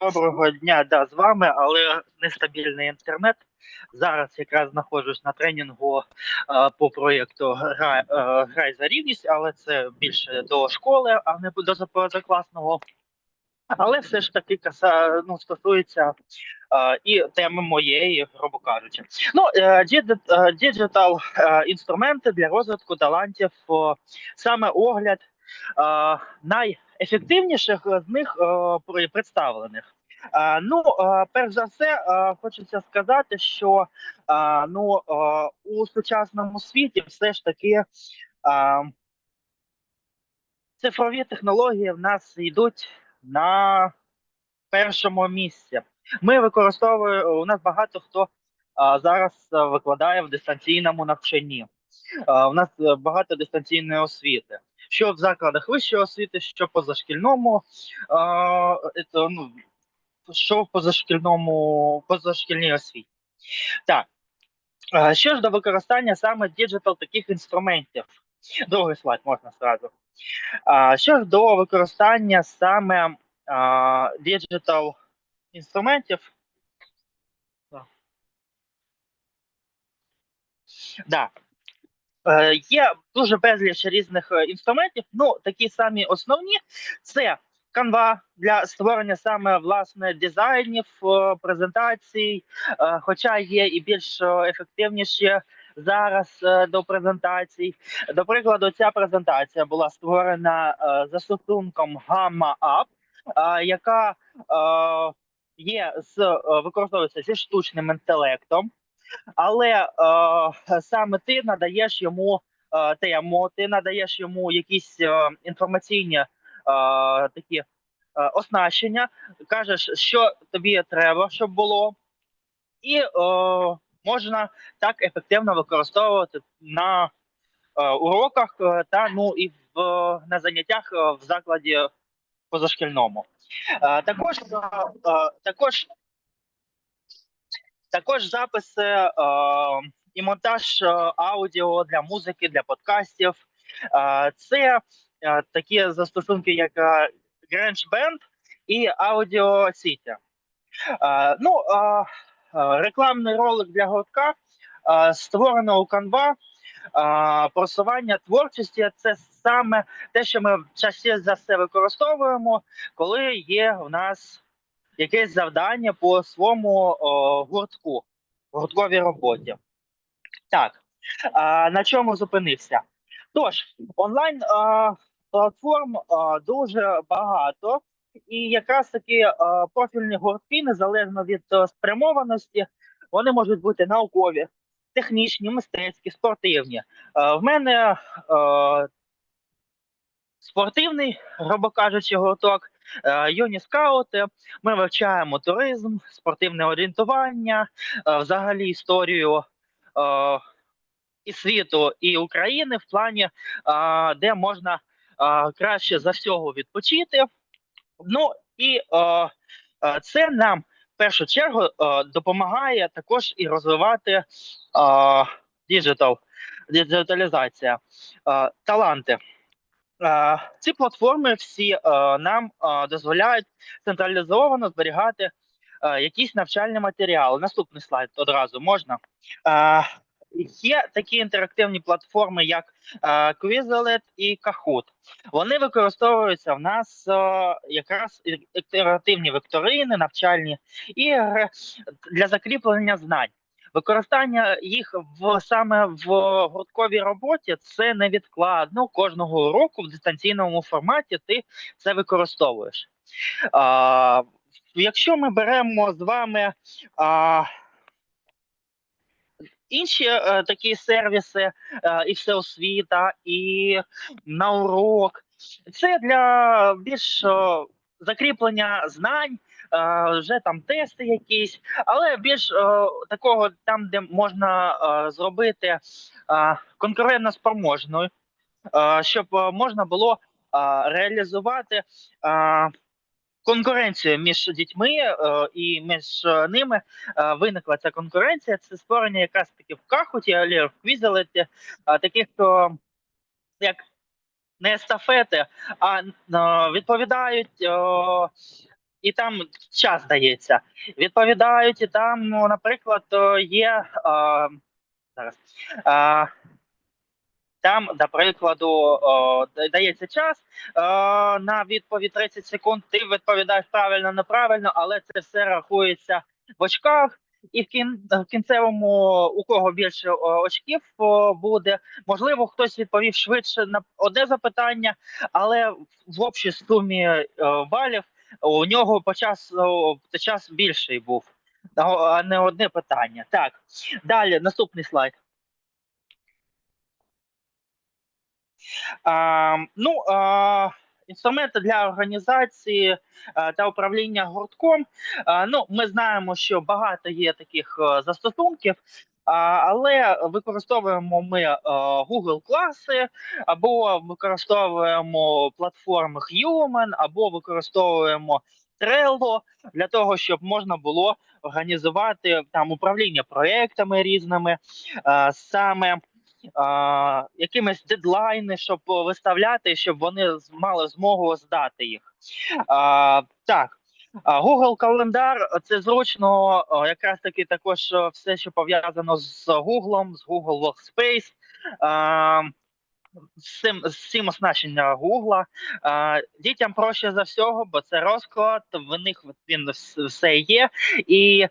Доброго дня, да, з вами, але нестабільний інтернет. Зараз якраз знаходжусь на тренінгу е, по проєкту Грай, е, Грай за рівність, але це більше до школи, а не до позакласного. Але все ж таки каса, ну, стосується е, і теми моєї, грубо кажучи. Ну, діджитал інструменти для розвитку талантів, саме огляд е, найефективніших з них е, представлених. Е, ну, е, перш за все, е, хочеться сказати, що е, ну, е, у сучасному світі все ж таки е, цифрові технології в нас йдуть на першому місці. Ми використовуємо у нас багато хто зараз викладає в дистанційному навчанні. У нас е, багато дистанційної освіти. Що в закладах вищої освіти, що позашкільному, а, ето, ну, що в позашкільному позашкільній освіті. Так. Що ж до використання саме діджитал таких інструментів? Другий слайд можна зразу. Що ж до використання саме діджитал інструментів. Да. Е, Є дуже безліч різних е, інструментів. Ну, такі самі основні це Canva для створення саме власне дизайнів, е, презентацій, хоча є і більш ефективніші зараз до презентацій. До прикладу, ця презентація була створена е, застосунком Gamma App, яка є з використовується зі штучним інтелектом, але е, саме ти надаєш йому е, тему, ти надаєш йому якісь е, інформаційні е, такі е, оснащення, кажеш, що тобі треба, щоб було, і е, можна так ефективно використовувати на е, уроках е, та ну і в на заняттях е, в закладі позашкільному. Е, Також е, е, також також записи е, і монтаж е, аудіо для музики, для подкастів. Е, це е, такі застосунки, як е, GarageBand і Audio City. Е, ну, е, е, рекламний ролик для гуртка е, створено у Canva. Е, просування творчості це саме те, що ми частіше за все використовуємо, коли є у нас якесь завдання по своєму о, гуртку, гуртковій роботі. Так, а, на чому зупинився? Тож, онлайн а, платформ а, дуже багато, і якраз таки а, профільні гуртки, незалежно від а, спрямованості, вони можуть бути наукові, технічні, мистецькі, спортивні. А, в мене а, спортивний, грубо кажучи, гурток. Е, Юні скаути. Ми вивчаємо туризм, спортивне орієнтування, е, взагалі історію е, і світу, і України в плані, де можна краще за всього відпочити. Ну і це нам в першу чергу допомагає також і розвивати діджитал, діджиталізація, таланти. Е, Ці платформи всі е, нам е, дозволяють централізовано зберігати якісь навчальні матеріали. Наступний слайд одразу можна. Є такі інтерактивні платформи, як Quizlet і Kahoot. Вони використовуються в нас якраз інтерактивні векторини, навчальні ігри для закріплення знань. Використання їх в саме в гуртковій роботі це невідкладно. Кожного року в дистанційному форматі ти це використовуєш. А, якщо ми беремо з вами а, інші е, такі сервіси, е, і всеосвіта, і на урок, це для більш е, закріплення знань. Е, Вже там тести якісь, але більш е, такого там, де можна е, зробити конкурентно спроможною, щоб можна було реалізувати конкуренцію між дітьми і між ними виникла ця конкуренція. Це створення якраз таки в Кахуті, але в Квізелеті, таких е, як не естафети, а відповідають і там час дається. Відповідають, і там, ну, наприклад, е, є а, зараз. А, там, до прикладу, дається час о, на відповідь 30 секунд. Ти відповідаєш правильно, неправильно, але це все рахується в очках. І в, кін, в кінцевому, у кого більше очків буде, можливо, хтось відповів швидше на одне запитання, але в общій сумі балів у нього по часу час більший був, а не одне питання. Так, далі наступний слайд. А, Ну, а, інструменти для організації а, та управління гуртком. А, ну, Ми знаємо, що багато є таких а, застосунків, але використовуємо ми а, Google класи, або використовуємо платформи Human, або використовуємо Trello для того, щоб можна було організувати там управління проектами різними, саме якимись дедлайни, щоб виставляти, щоб вони мали змогу здати їх. Так. Google календар це зручно, якраз таки також все, що пов'язано з Google, з Google Workspace з цим з цим оснащення Гугла. Дітям проще за всього, бо це розклад, в них він все є, і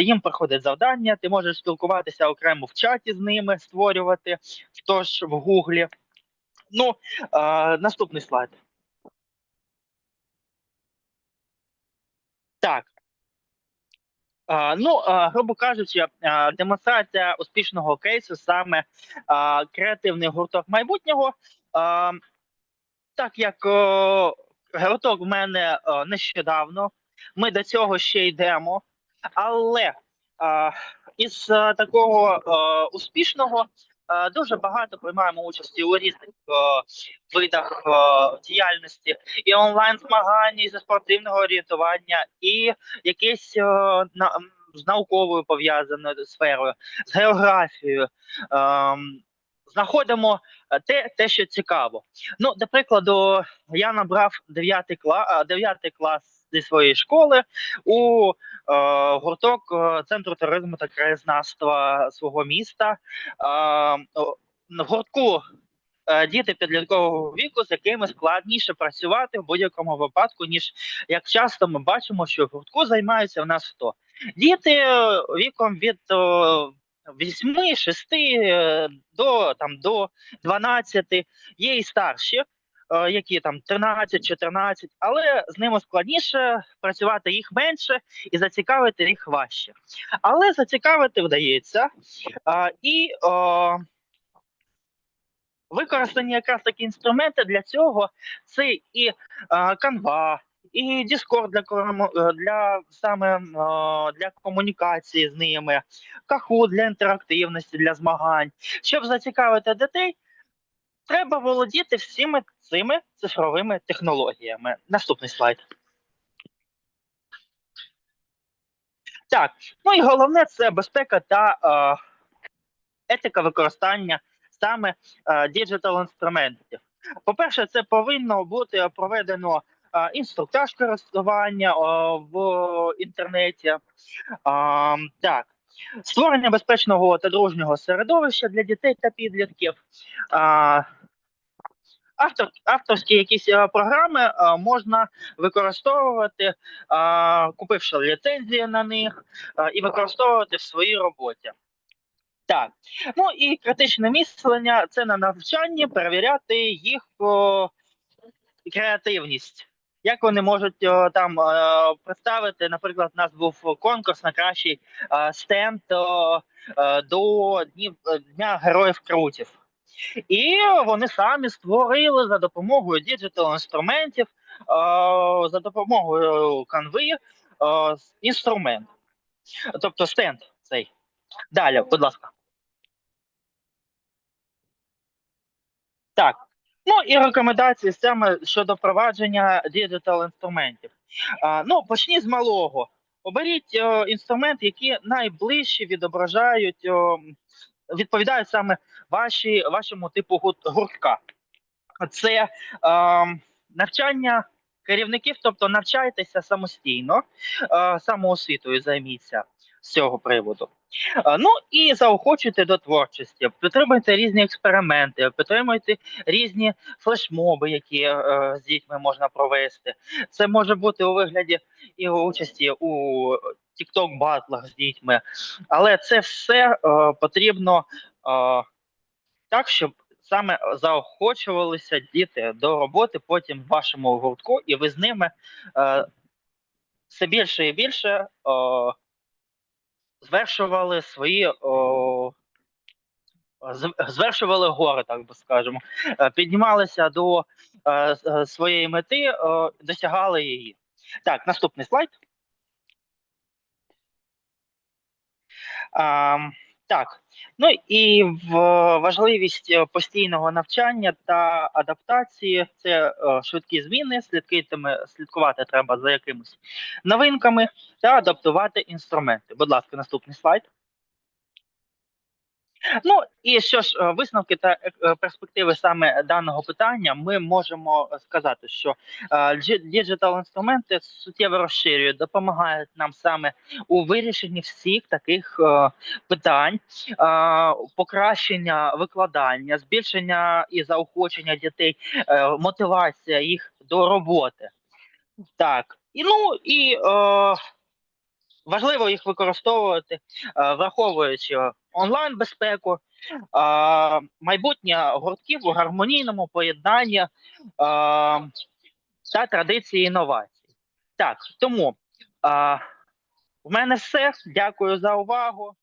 їм приходить завдання. Ти можеш спілкуватися окремо в чаті з ними, створювати тож в Гуглі. Ну, наступний слайд. Так. Ну, грубо кажучи, демонстрація успішного кейсу саме креативний гурток майбутнього. Так як гурток в мене нещодавно, ми до цього ще йдемо, але із такого успішного дуже багато приймаємо участі у різних видах діяльності і онлайн змагання, і зі спортивного орієнтування, і якесь на з науковою пов'язаною сферою, з географією. Ем, знаходимо те, те, що цікаво. Ну, до прикладу, я набрав 9 клас 9 клас зі своєї школи у е, гурток центру туризму та краєзнавства свого міста. Е, в гуртку Е, діти підліткового віку, з якими складніше працювати в будь-якому випадку, ніж як часто ми бачимо, що в гуртку займаються в нас хто діти е, віком від 8, 6 е, до там до 12, є і старші. Які там 13-14, але з ними складніше працювати їх менше і зацікавити їх важче. Але зацікавити вдається. І Використані якраз такі інструменти для цього це і Canva, і Discord для е, для саме для комунікації з ними, Kahoot для інтерактивності, для змагань. Щоб зацікавити дітей, треба володіти всіми цими цифровими технологіями. Наступний слайд. Так, ну і головне це безпека та е, етика використання саме діджитал інструментів. По-перше, це повинно бути проведено інструктаж користування в інтернеті. Так, створення безпечного та дружнього середовища для дітей та підлітків. Автор, авторські якісь програми можна використовувати, купивши ліцензії на них, і використовувати в своїй роботі. Так, ну і критичне мислення це на навчанні перевіряти їх о, креативність. Як вони можуть о, там о, представити, наприклад, у нас був конкурс на кращий о, стенд о, о, до днів Дня Героїв Крутів. І вони самі створили за допомогою діджитал інструментів, о, за допомогою канви о, інструмент. Тобто стенд цей. Далі, будь ласка. Так. Ну і рекомендації саме щодо впровадження діджитал інструментів. Ну, почні з малого. Оберіть о, інструмент, які найближче відображають, о, відповідають саме ваші, вашому типу гуртка. Це о, навчання керівників, тобто навчайтеся самостійно, е, самоосвітою займіться з цього приводу. Ну і заохочуйте до творчості, підтримуйте різні експерименти, підтримуйте різні флешмоби, які е, з дітьми можна провести. Це може бути у вигляді і участі у TikTok батлах з дітьми, але це все е, потрібно е, так, щоб саме заохочувалися діти до роботи потім в вашому гуртку, і ви з ними е, все більше і більше е, звершували свої. О, звершували гори, так би скажемо, Е, піднімалися до е, е, своєї мети, е, досягали її. Так, наступний слайд. Так, ну і в важливість е, постійного навчання та адаптації це е, швидкі зміни, слідкитиме, слідкувати треба за якимись новинками та адаптувати інструменти. Будь ласка, наступний слайд. Ну і що ж, е, висновки та е, е, перспективи саме даного питання, ми можемо сказати, що діджитал інструменти суттєво розширюють, допомагають нам саме у вирішенні всіх таких питань, покращення викладання, збільшення і заохочення дітей, мотивація їх до роботи. Так, і ну і важливо їх використовувати, враховуючи онлайн безпеку, майбутнє гуртків у гармонійному поєднанні та традиції інновацій. Так, тому в мене все. Дякую за увагу.